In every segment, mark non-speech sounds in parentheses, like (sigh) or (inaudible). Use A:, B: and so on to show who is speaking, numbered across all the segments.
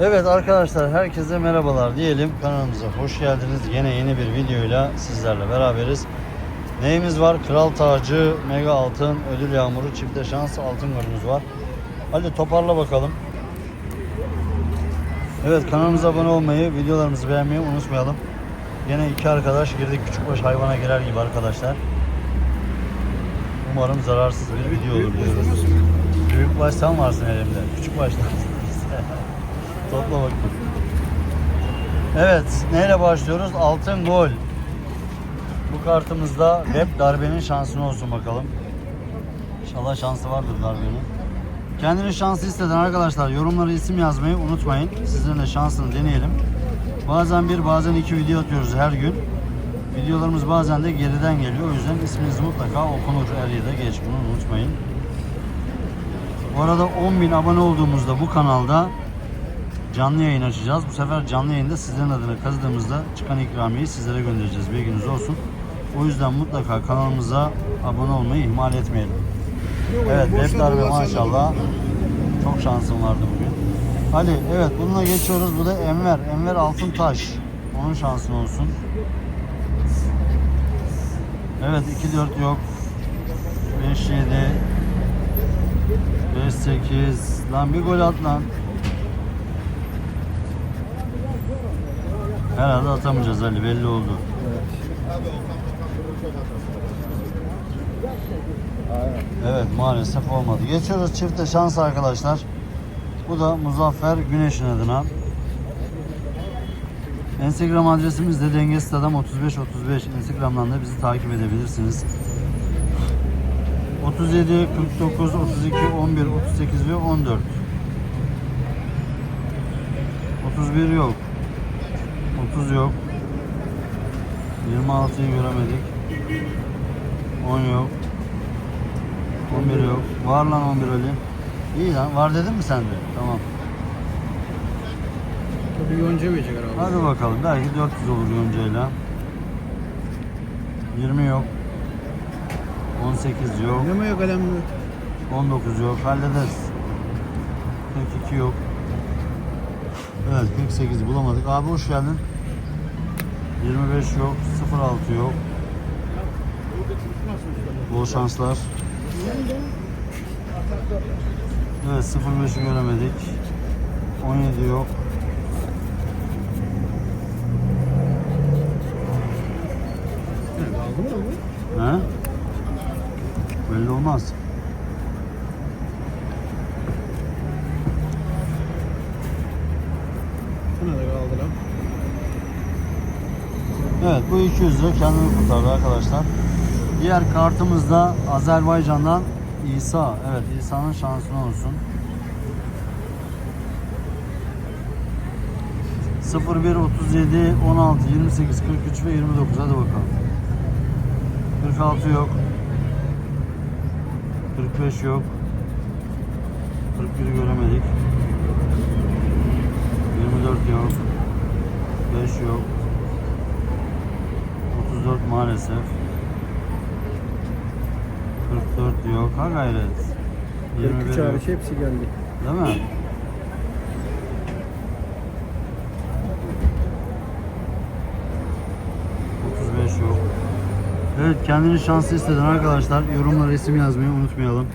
A: Evet arkadaşlar herkese merhabalar diyelim. Kanalımıza hoş geldiniz. Yine yeni bir videoyla sizlerle beraberiz. Neyimiz var? Kral tacı, mega altın, ödül yağmuru, çifte şans, altın golümüz var. Hadi toparla bakalım. Evet kanalımıza abone olmayı, videolarımızı beğenmeyi unutmayalım. Yine iki arkadaş girdik küçükbaş hayvana girer gibi arkadaşlar. Umarım zararsız bir video olur diyoruz. Büyük baş sen varsın elimde. Küçük baştan. Topla bakayım. Evet, neyle başlıyoruz? Altın gol. Bu kartımızda web darbenin şansını olsun bakalım. İnşallah şansı vardır darbenin. Kendini şanslı hisseden arkadaşlar yorumlara isim yazmayı unutmayın. Sizlerin de şansını deneyelim. Bazen bir bazen iki video atıyoruz her gün. Videolarımız bazen de geriden geliyor. O yüzden isminiz mutlaka okunur er ya geç. Bunu unutmayın. Bu arada 10.000 abone olduğumuzda bu kanalda canlı yayın açacağız. Bu sefer canlı yayında sizlerin adına kazıdığımızda çıkan ikramiyeyi sizlere göndereceğiz. Bilginiz olsun. O yüzden mutlaka kanalımıza abone olmayı ihmal etmeyelim. Evet web darbe maşallah. Çok şansım vardı bugün. Ali evet bununla geçiyoruz. Bu da Enver. Enver Altıntaş. Onun şansın olsun. Evet 2-4 yok. 5-7 5-8 Lan bir gol at lan. Herhalde atamayacağız Ali belli oldu. Evet maalesef olmadı. Geçiyoruz çifte şans arkadaşlar. Bu da Muzaffer Güneş'in adına. Instagram adresimiz de dengesiz adam 3535. Instagram'dan da bizi takip edebilirsiniz. 37, 49, 32, 11, 38 ve 14. 31 yok. 30 yok. 26'yı göremedik. 10 yok. 11 yok. Var lan 11 Ali. İyi lan. Var dedin mi sen de? Tamam.
B: Tabii Yonca verecek herhalde.
A: Hadi bakalım. Belki 400 olur Yonca'yla. 20 yok. 18 yok.
B: Kalem mi?
A: 19 yok. Hallederiz. 42 yok. Evet 48 bulamadık. Abi hoş geldin. 25 yok. 06 yok. Bol şanslar. Evet 05'i göremedik. 17 yok. He? Belli olmaz.
B: Buna da kaldı lan.
A: Evet bu 200 lira kendini kurtardı arkadaşlar. Diğer kartımız da Azerbaycan'dan İsa. Evet İsa'nın şansına olsun. 01 37 16 28 43 ve 29 hadi bakalım. 46 yok. 45 yok. 41'i göremedik. 24 yok. 5 yok. 34 maalesef. 44 yok. Ha gayret. 21
B: 43
A: yok.
B: hariç hepsi geldi.
A: Değil mi? ...35 yok. Evet kendini şanslı hisseden arkadaşlar yorumlara isim yazmayı unutmayalım.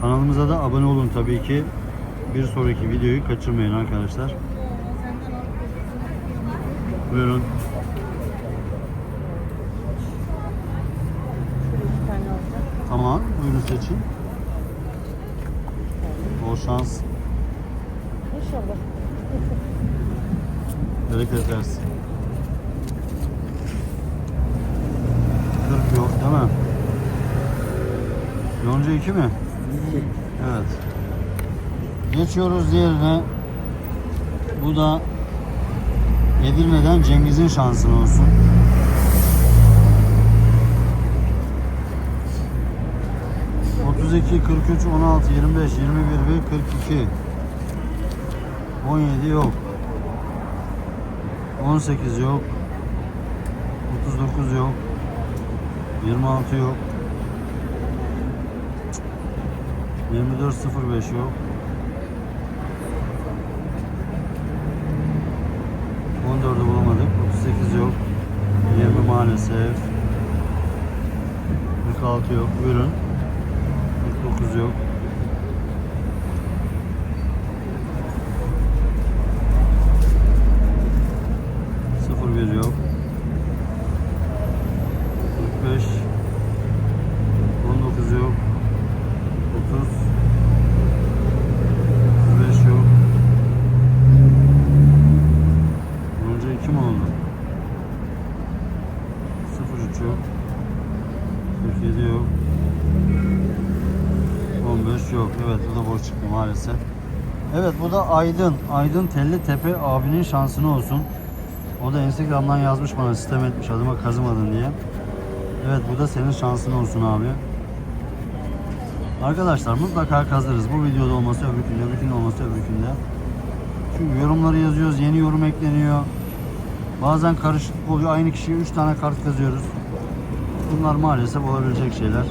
A: Kanalımıza da abone olun tabii ki. Bir sonraki videoyu kaçırmayın arkadaşlar. Buyurun. Tamam, seçin. Bol şans.
C: İnşallah.
A: Bereket versin. 40 yok değil mi? Yonca 2 mi? Evet. Geçiyoruz diğerine. Bu da Edirne'den Cengiz'in şansına olsun. 32, 43, 16, 25, 21 ve 42. 17 yok. 18 yok. 39 yok. 26 yok. 24.05 yok. 14'ü bulamadık. 38 yok. 20 maalesef. 46 yok. Ürün. 49 yok. Sıfır bir yok. 45 19 yok. 30 35 yok. Önce 2 mi oldu? 03 yok. 47 yok. 15 yok. Evet bu da boş çıktı maalesef. Evet bu da Aydın. Aydın Telli Tepe abinin şansını olsun. O da Instagram'dan yazmış bana sistem etmiş adıma kazımadın diye. Evet bu da senin şansın olsun abi. Arkadaşlar mutlaka kazırız. Bu videoda olması öbür günde, öbür günde olması öbür günde. Çünkü yorumları yazıyoruz, yeni yorum ekleniyor. Bazen karışıklık oluyor. Aynı kişiye 3 tane kart kazıyoruz. Bunlar maalesef olabilecek şeyler.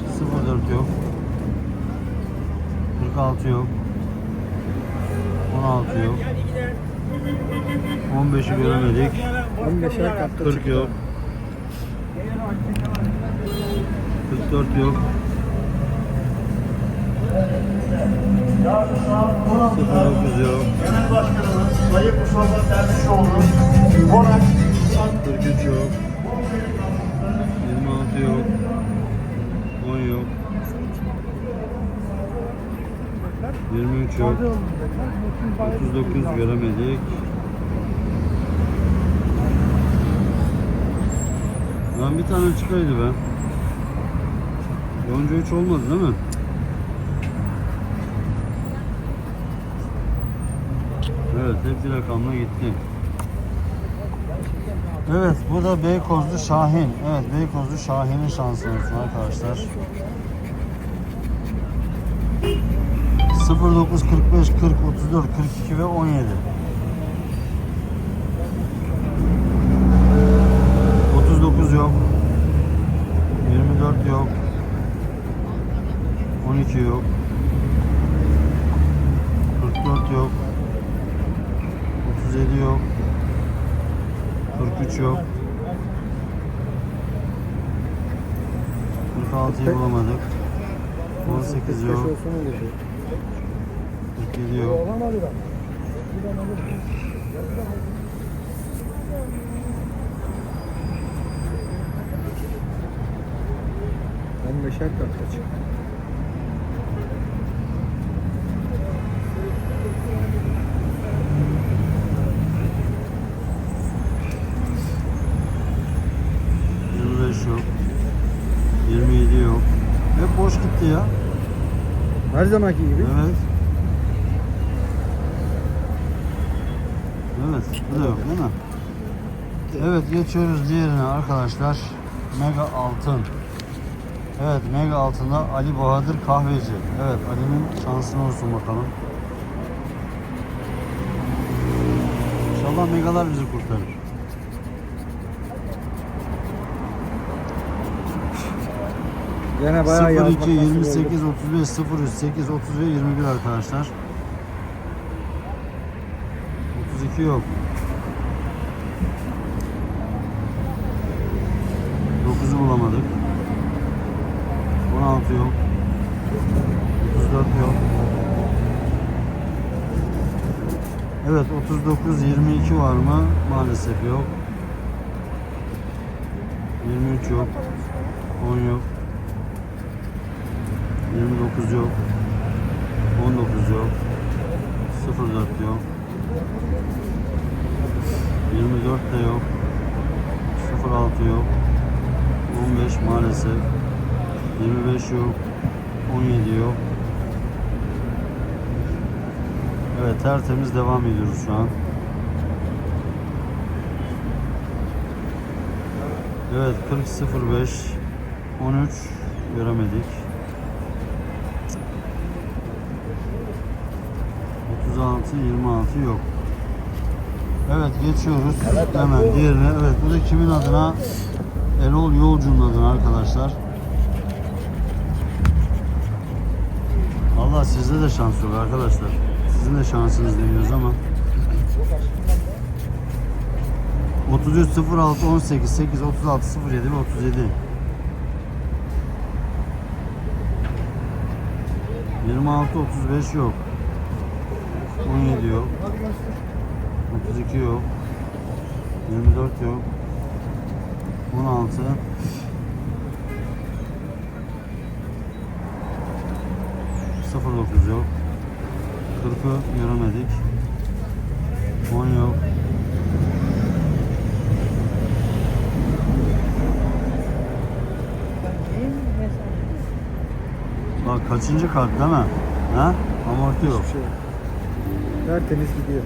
A: 04 yok. 46 yok. 16 yok. 15'i göremedik.
B: 15'er katta
A: 40
B: çıktı.
A: yok. 44 yok. 09 yok.
D: Genel Başkanımız Sayın Mustafa Dervişoğlu, Konak
A: 43 yok. 23 yok. 39 göremedik. Lan bir tane çıkaydı be. Yonca 3 olmadı değil mi? Evet hep bir rakamla gitti. Evet bu da Beykozlu Şahin. Evet Beykozlu Şahin'in şansı olsun arkadaşlar. 09 45 40 34 42 ve 17. 39 yok. 24 yok. 12 yok. 44 yok. 37 yok. 43 yok. 46'yı bulamadık. 18 yok.
B: 45 olsa ne olurdu?
A: 47 yok.
B: Çıktı.
A: Yirmi beş yok. 27 yok. Hep boş gitti ya.
B: Her zamanki gibi.
A: Evet. Evet, bu da yok değil mi? Evet, geçiyoruz diğerine arkadaşlar. Mega Altın. Evet, Mega Altın'da Ali Bahadır Kahveci. Evet, Ali'nin şansını olsun bakalım. İnşallah Megalar bizi kurtarır.
B: Gene bayağı
A: 02,
B: yazmak nasip
A: 28,
B: oldu.
A: 35, 03, 8, 30 ve 21 arkadaşlar. 32 yok. 9'u bulamadık. 16 yok. 34 yok. Evet 39, 22 var mı? Maalesef yok. 23 yok. 10 yok. 29 yok. 19 yok. 04 yok. 24 de yok. 06 yok. 15 maalesef. 25 yok. 17 yok. Evet tertemiz devam ediyoruz şu an. Evet 40 05 13 göremedik. 36 26 yok. Evet geçiyoruz. Hemen diğerine. Evet bu da kimin adına? Erol Yolcu'nun adına arkadaşlar. Allah sizde de şans yok arkadaşlar. Sizin de şansınız deniyoruz ama. 33 06 18 8 36 07 ve 37. 26 35 yok. 17 yok. 32 yok. 24 yok. 16 09 yok. 40'ı göremedik. 10 yok. Bak kaçıncı kart değil mi? Ha? Amorti yok.
B: Hiçbir şey yok. Tertemiz gidiyor.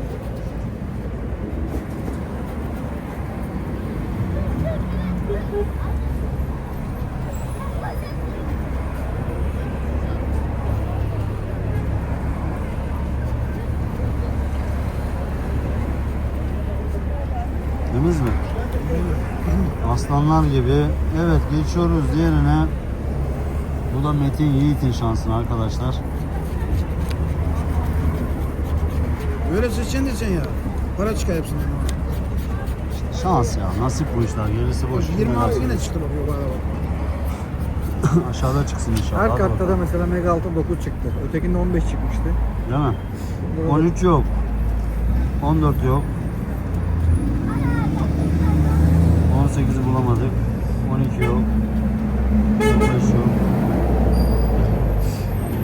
A: Temiz mi? Aslanlar gibi. Evet geçiyoruz diğerine. Bu da Metin Yiğit'in şansını arkadaşlar.
B: Böyle seçeceksin diyeceksin ya. Para çıkar hepsinden.
A: Şans ya. Nasip bu işler. Gerisi boş.
B: 26 yine çıktı bak bu araba. (laughs)
A: Aşağıda çıksın inşallah.
B: Her kartta da mesela Mega Altın 9 çıktı. Ötekinde 15 çıkmıştı.
A: Değil mi?
B: Burada
A: 13 yok. 14 yok. Bulamadık. 12 yok. 15 yok.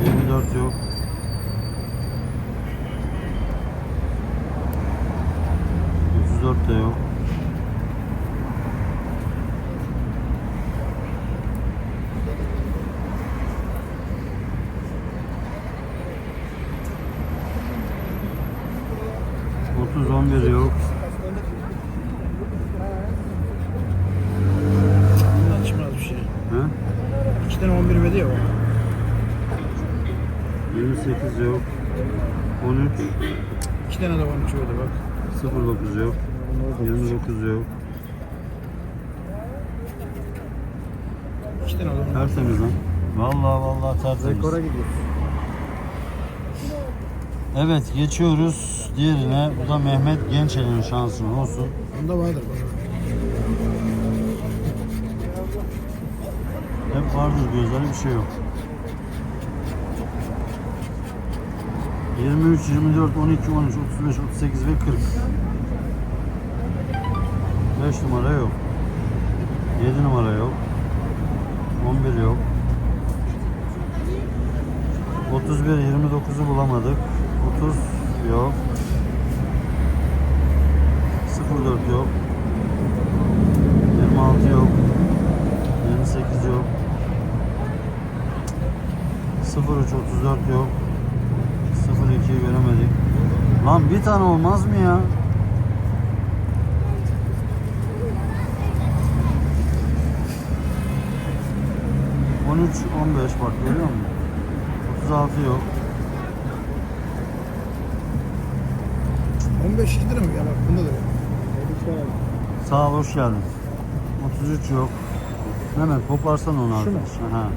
A: 24 yok. Otuz dört de yok. Otuz on bir yok.
B: Bundan çıkmaz bir şey.
A: He?
B: 2 tane 11 verdi ya o.
A: 28 yok. 13
B: 2 tane de 13 verdi bak.
A: 09 yok. 29 yok.
B: 2 tane de 13.
A: Tertemiz lan. Vallahi vallahi tertemiz.
B: Rekora gidiyoruz.
A: Evet geçiyoruz diğerine. Bu da Mehmet Gençel'in şansın olsun.
B: Onda vardır.
A: Hep vardır gözleri bir şey yok. 23, 24, 12, 13, 35, 38 ve 40. 5 numara yok. 7 numara yok. 11 yok. 31, 29'u bulamadık. 30 yok. 04 yok. 26 yok. 28 yok. 03 34 yok. 02'yi göremedik. Lan bir tane olmaz mı ya? On üç, on beş bak görüyor musun? 36 yok.
B: 15 2 lira mı ya bak bunda da yok.
A: Sağ ol hoş geldin. 33 yok. Mehmet koparsan onu
B: Şu mu?
A: arkadaş. Ha,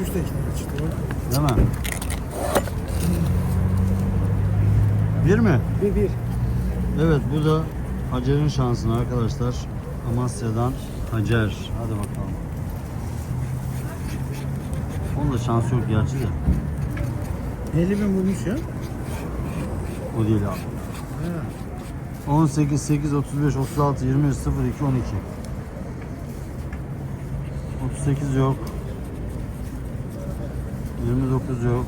B: 33 de 2 tane çıktı bak.
A: değil mi? Bir mi?
B: 1 1.
A: Evet bu da Hacer'in şansını arkadaşlar. Amasya'dan Hacer. Hadi bakalım. Onun da şansı yok gerçi de.
B: 50 bin bulmuş ya.
A: O değil abi.
B: Ha.
A: 18, 8, 35, 36, 23, 02, 12. 38 yok. 29 yok.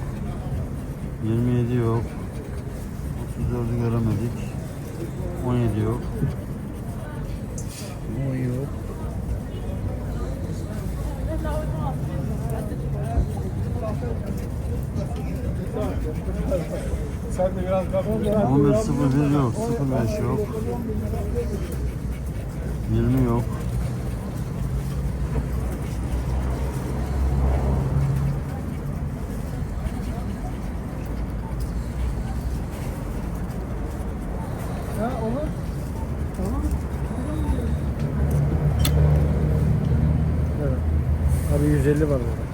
A: 27 yok. 34'ü göremedik. 17 yok.
B: 10 yok. Sen de biraz kafa
A: 11, 01 yok. 05 yok. 20 yok.
B: Evet. Abi 150 var burada.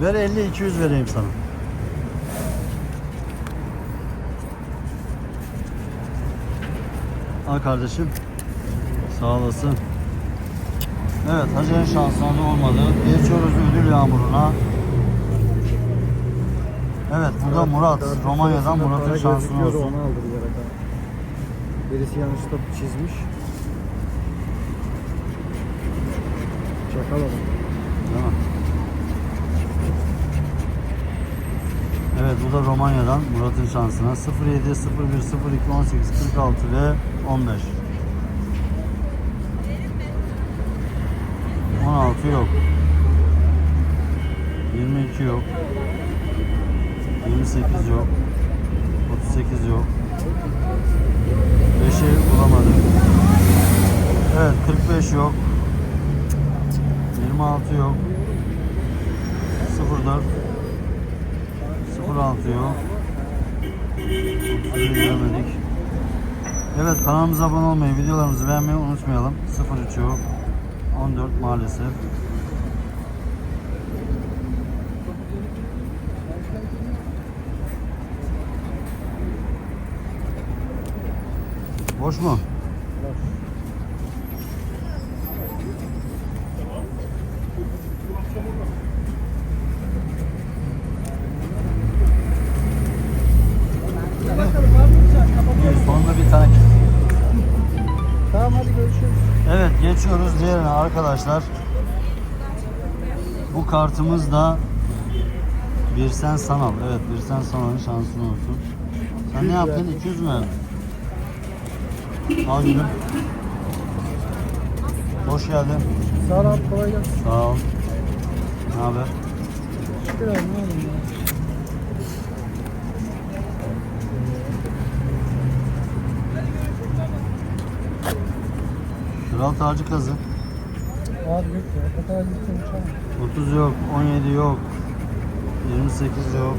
A: Ver 50 200 vereyim sana. Al kardeşim. Sağ olasın. Evet Hacer'in şansına da olmadı. Geçiyoruz ödül yağmuruna. Evet burada Murat. Romanya'dan Murat'ın şansını olsun.
B: Onu aldı bilerek ha. Birisi yanlışlıkla çizmiş. Çakal adam.
A: Değil mi? Evet bu da Romanya'dan Murat'ın şansına 07 01 02 18 46 ve 15. 16 yok. 22 yok. 28 yok. 38 yok. 5'i bulamadık. Evet 45 yok. 26 yok. 04 06 yok. 31 göremedik. Evet kanalımıza abone olmayı, videolarımızı beğenmeyi unutmayalım. 03 yok. 14 maalesef. Boş mu? Arkadaşlar. Bu kartımız da Birsen Sanal. Evet Birsen Sanal'ın şansın olsun. Sen ne yaptın? 200 mü? Al gülüm. Hoş geldin.
B: Sağ ol abi kolay gelsin.
A: Sağ ol. Ne haber?
B: Şükür abi ne ya.
A: Kral tacı kazı.
B: Abi yok ya. O kadar gittim uçamam.
A: 30 yok, 17 yok, 28 yok,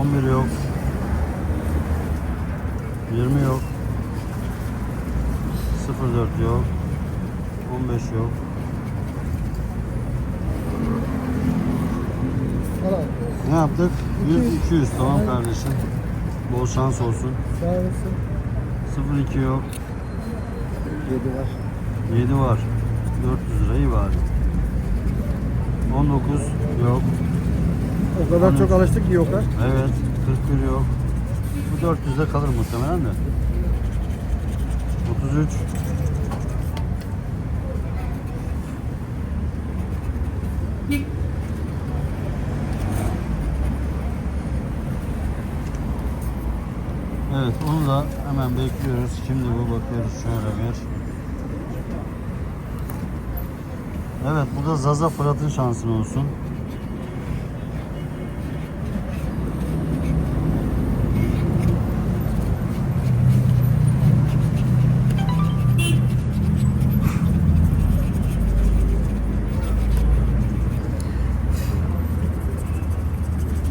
A: 11 yok, 20 yok, 04 yok, 15 yok. Ne yaptık? 100,
B: 200.
A: 200 tamam kardeşim. Bol şans olsun.
B: Sağ olasın.
A: 02 yok,
B: 7 var.
A: 7 var. 400 lira iyi bari. 19 yok.
B: O kadar çok alıştık ki yok ha.
A: Evet, 41 yok. Bu 400'de kalır muhtemelen de. 33 Evet, onu da hemen bekliyoruz. Şimdi bu bakıyoruz şöyle bir. Evet, bu da Zaza Fırat'ın şansın olsun.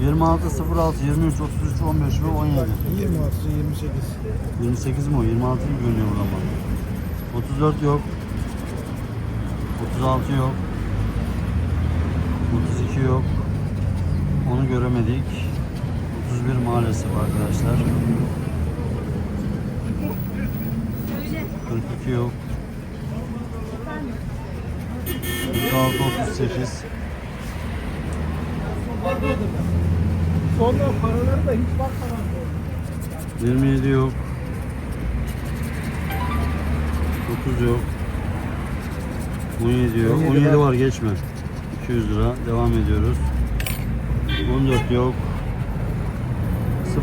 A: Yirmi altı, sıfır altı, yirmi üç, otuz üç, on beş ve on yedi.
B: 26, 28.
A: 28 mi o? 26 gibi görünüyor buradan bak. 34 yok. 36 yok. 32 yok. Onu göremedik. 31 maalesef arkadaşlar. 42 yok. 46 38
B: Sonra paraları da hiç bakmadan
A: 27 yok. 9 yok. 17 yok.
B: 17
A: 17
B: var.
A: geçme. 200 lira. Devam ediyoruz. 14 yok.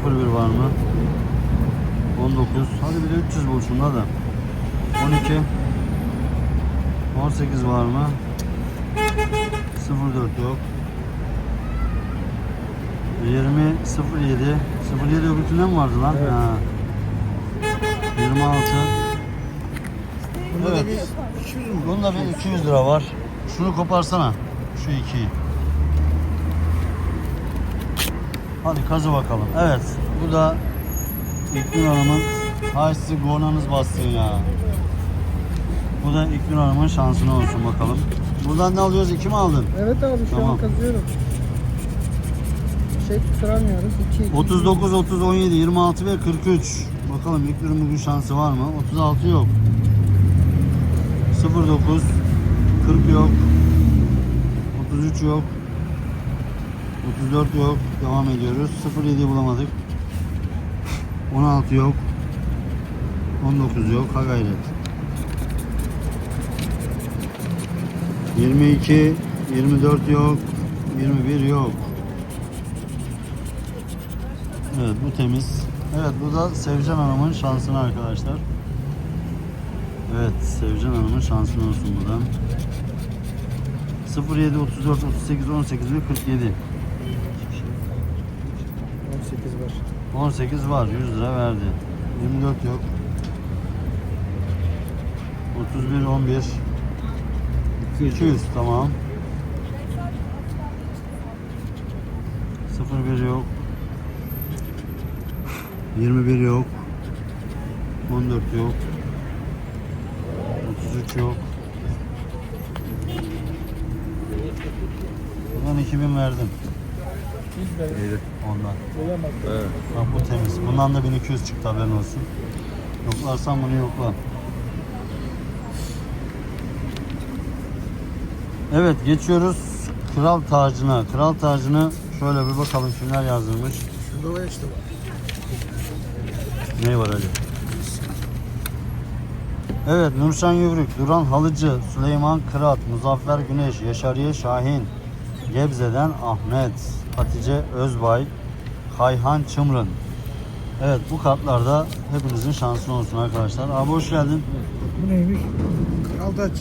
A: 01 var mı? 19. Hadi bir de 300 bul şunda da. 12. 18 var mı? 04 yok. 20 07 07 öbürkünden mi vardı lan?
B: Evet.
A: Ha. 26
B: Bunda
A: Evet.
B: Da bir 200 mü?
A: Bunda bir 200 lira var. Şunu koparsana. Şu ikiyi. Hadi kazı bakalım. Evet. Bu da İlknur Hanım'ın Haysi Gornanız bastın ya. Bu da İlknur Hanım'ın şansına olsun bakalım. Buradan ne alıyoruz? İki mi aldın?
B: Evet abi şu
A: Tamam.
B: an kazıyorum.
C: Şey tuturamıyoruz. 2
A: 39, 30, 17, 26 ve 43. Bakalım ürün bugün şansı var mı? 36 yok. 09, 40 yok. 33 yok. 34 yok. Devam ediyoruz. 07 bulamadık. 16 yok. 19 yok. Ha gayret. 22, 24 yok. 21 yok. Evet bu temiz. Evet bu da Sevcan Hanım'ın şansına arkadaşlar. Evet Sevcan Hanım'ın şansına olsun buradan. 07, 34, 38, 18 ve 47.
B: 18 var.
A: 18 var 100 lira verdi. 24 yok. 31, 11. 200 tamam. 01 yok. 21 yok. 14 yok. 33 yok. Ben 2000 verdim. Ondan. Bak bu temiz. Bundan da 1200 çıktı haberin olsun. Yoklarsan bunu yokla. Evet geçiyoruz kral tacına. Kral tacını şöyle bir bakalım kimler yazdırmış.
B: Şurada var işte.
A: Ne var Ali? Evet Nurşan Yürük, Duran Halıcı, Süleyman Kırat, Muzaffer Güneş, Yaşariye Şahin, Gebze'den Ahmet, Hatice Özbay, Kayhan Çımrın. Evet bu kartlarda hepinizin şanslı olsun arkadaşlar. Abi hoş geldin.
B: Bu neymiş? Kral taç.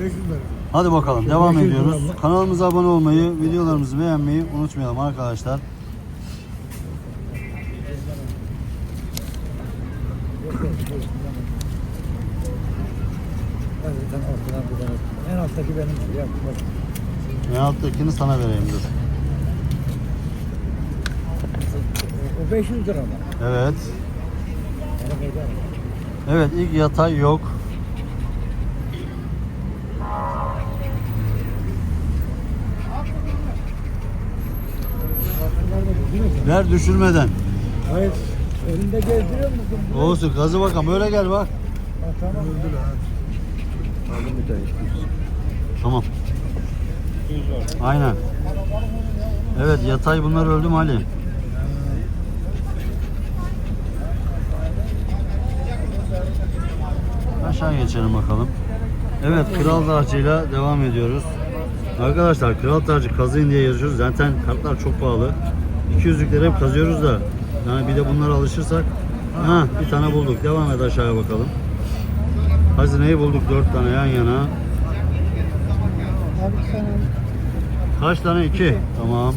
B: 500 lira.
A: Hadi bakalım devam
B: 500
A: ediyoruz. Kanalımıza abone olmayı, videolarımızı beğenmeyi unutmayalım arkadaşlar.
B: Zaten ortadan bu kadar. En alttaki benim. Ya, bak.
A: En alttakini sana vereyim dur.
B: O 500 lira mı?
A: Evet. Evet ilk yatay yok. Ver düşürmeden.
B: Hayır. Elinde gezdiriyor musun?
A: Olsun gazı bakalım böyle gel bak.
B: Ha, tamam. Öldü lan. Aldım bir tane.
A: Tamam. Aynen. Evet yatay bunlar öldü mü Ali? Aşağı geçelim bakalım. Evet kral tacıyla devam ediyoruz. Arkadaşlar kral tacı kazıyın diye yazıyoruz. Zaten kartlar çok pahalı. 200'lükleri hep kazıyoruz da. Yani bir de bunlara alışırsak. Ha bir tane bulduk. Devam et aşağıya bakalım. Hazineyi bulduk dört tane yan yana.
C: Abi sen
A: Kaç tane? İki. Tamam.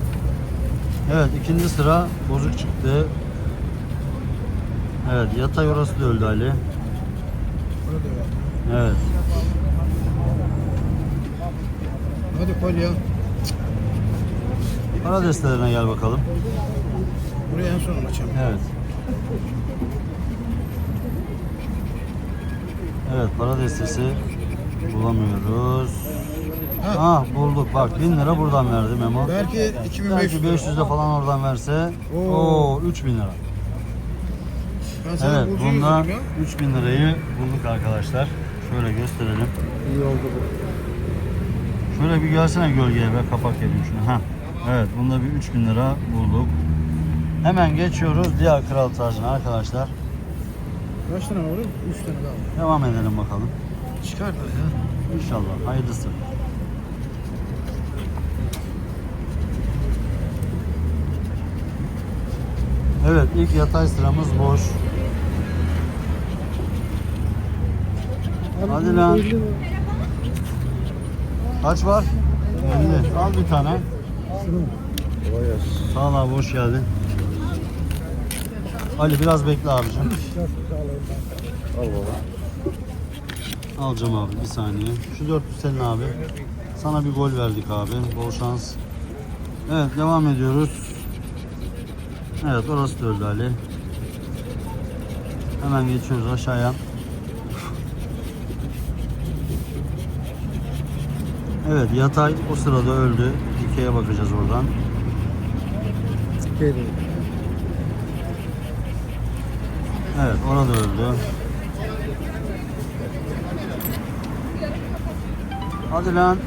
A: Evet ikinci sıra bozuk çıktı. Evet yatay orası da öldü Ali. Evet.
B: Hadi koy ya.
A: Para destelerine gel bakalım.
B: Burayı en son açacağım.
A: Evet. Evet para destesi bulamıyoruz.
B: Ha.
A: Ah bulduk bak 1000 lira buradan verdi Memo.
B: Belki 2500
A: Belki
B: lira.
A: 500 de falan oradan verse.
B: Oo.
A: Oo 3000 lira.
B: Ben
A: Evet bundan
B: yazdım ya.
A: 3000 lirayı bulduk arkadaşlar. Şöyle gösterelim.
B: İyi oldu bu.
A: Şöyle bir gelsene gölgeye be kapak yapayım şunu. Heh. Evet bunda bir 3000 lira bulduk. Hemen geçiyoruz diğer kral tacına arkadaşlar.
B: Kaç tane var? 3 tane daha var.
A: Devam edelim bakalım.
B: Çıkar da ya.
A: İnşallah hayırlısı. Evet ilk yatay sıramız boş. Hadi lan. Kaç var? 50. Al bir tane. Sağ ol abi hoş geldin. Ali biraz bekle abicim.
B: Al baba.
A: Alacağım abi bir saniye. Şu 400 senin abi. Sana bir gol verdik abi. Bol şans. Evet devam ediyoruz. Evet orası da öldü Ali. Hemen geçiyoruz aşağıya. Evet yatay o sırada öldü. Dikeye bakacağız oradan. Evet orada öldü. Hadi lan.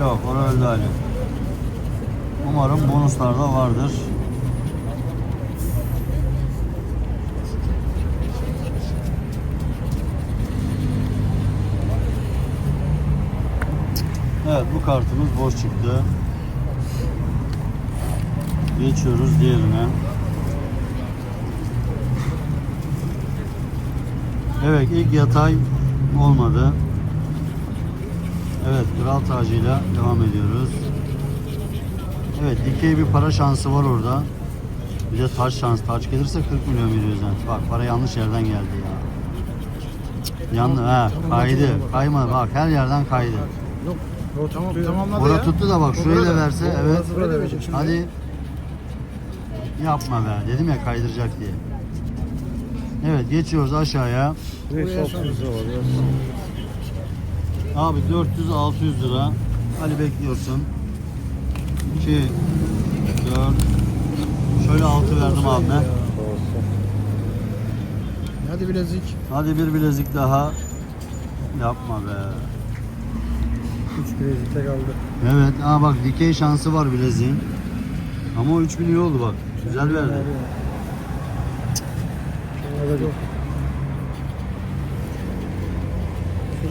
A: Yok orada öldü Ali. Umarım bonuslarda vardır. Evet bu kartımız boş çıktı. Geçiyoruz diğerine. Evet ilk yatay olmadı. Evet kral tacıyla devam ediyoruz. Evet dikey bir para şansı var orada. Bir de taş şans. Taç gelirse 40 milyon veriyoruz yani. Bak para yanlış yerden geldi ya. Yandı ha kaydı. Kaymadı bak her yerden kaydı.
B: Yok. O tamam, tamamladı
A: Orada
B: ya.
A: tuttu da bak şurayı da verse evet. Hadi. Yapma be. Dedim ya kaydıracak diye. Evet geçiyoruz aşağıya. Abi 400-600 lira. Ali bekliyorsun. 2 4 Şöyle 6 verdim abime.
B: Hadi bilezik.
A: Hadi bir bilezik daha. Yapma be.
B: 3 bilezikte kaldı.
A: Evet, aa bak dikey şansı var bileziğin. Ama o 3000 iyi oldu bak. Güzel verdi.
B: Yok.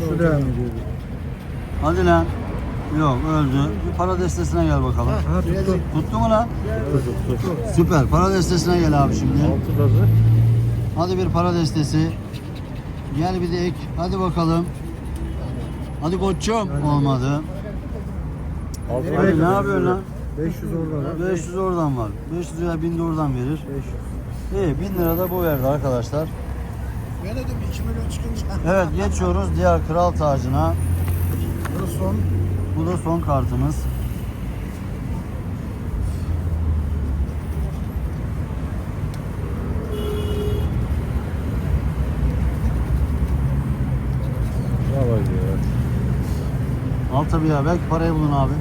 B: Şuraya mı
A: Hadi lan. Yok öldü. Bir para destesine gel bakalım.
B: Ha tuttu.
A: Tuttu mu lan? Süper. Para destesine gel abi şimdi. Hadi bir para destesi. Gel bir de ek. Hadi bakalım. Hadi koçum. Olmadı. Hadi ne yapıyorsun lan?
B: 500 orada var.
A: 500 oradan var. 500 lira 1000 de oradan verir.
B: 500.
A: İyi 1000 lira da bu verdi arkadaşlar.
B: Ben dedim 2 milyon çıkınca.
A: Evet geçiyoruz diğer kral tacına.
B: Burası son.
A: Bu da son kartımız. Al tabii ya belki parayı bulun abi.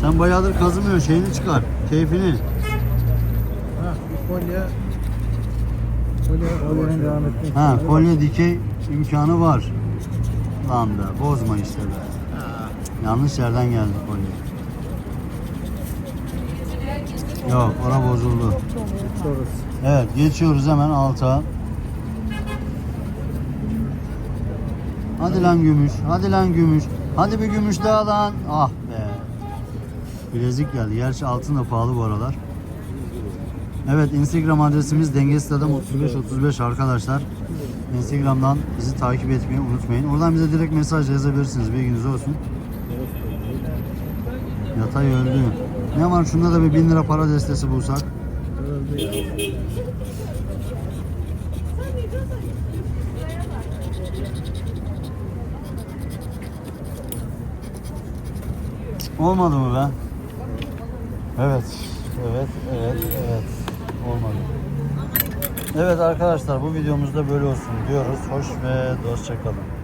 A: Sen bayağıdır kazımıyorsun şeyini çıkar. Keyfini.
B: Ha bir kolye. Kolye. Kolyenin devam ettiği.
A: Ha kolye dikey imkanı var. Lan be bozma işte be. Yanlış yerden geldi kolye. Yok ora bozuldu.
B: Sonrası.
A: Evet geçiyoruz hemen alta. Hadi lan gümüş. Hadi lan gümüş. Hadi bir gümüş daha lan. Ah be. Bilezik geldi. Gerçi altın da pahalı bu aralar. Evet Instagram adresimiz dengesiz adam 3535 arkadaşlar. Instagram'dan bizi takip etmeyi unutmayın. Oradan bize direkt mesaj yazabilirsiniz. Bilginiz olsun. Yatay öldü. Ne var şunda da bir 1000 lira para destesi bulsak.
B: Öldü ya.
A: Olmadı mı be? Evet. Evet, evet, evet. Olmadı. Evet arkadaşlar bu videomuzda böyle olsun diyoruz. Hoş ve dostça kalın.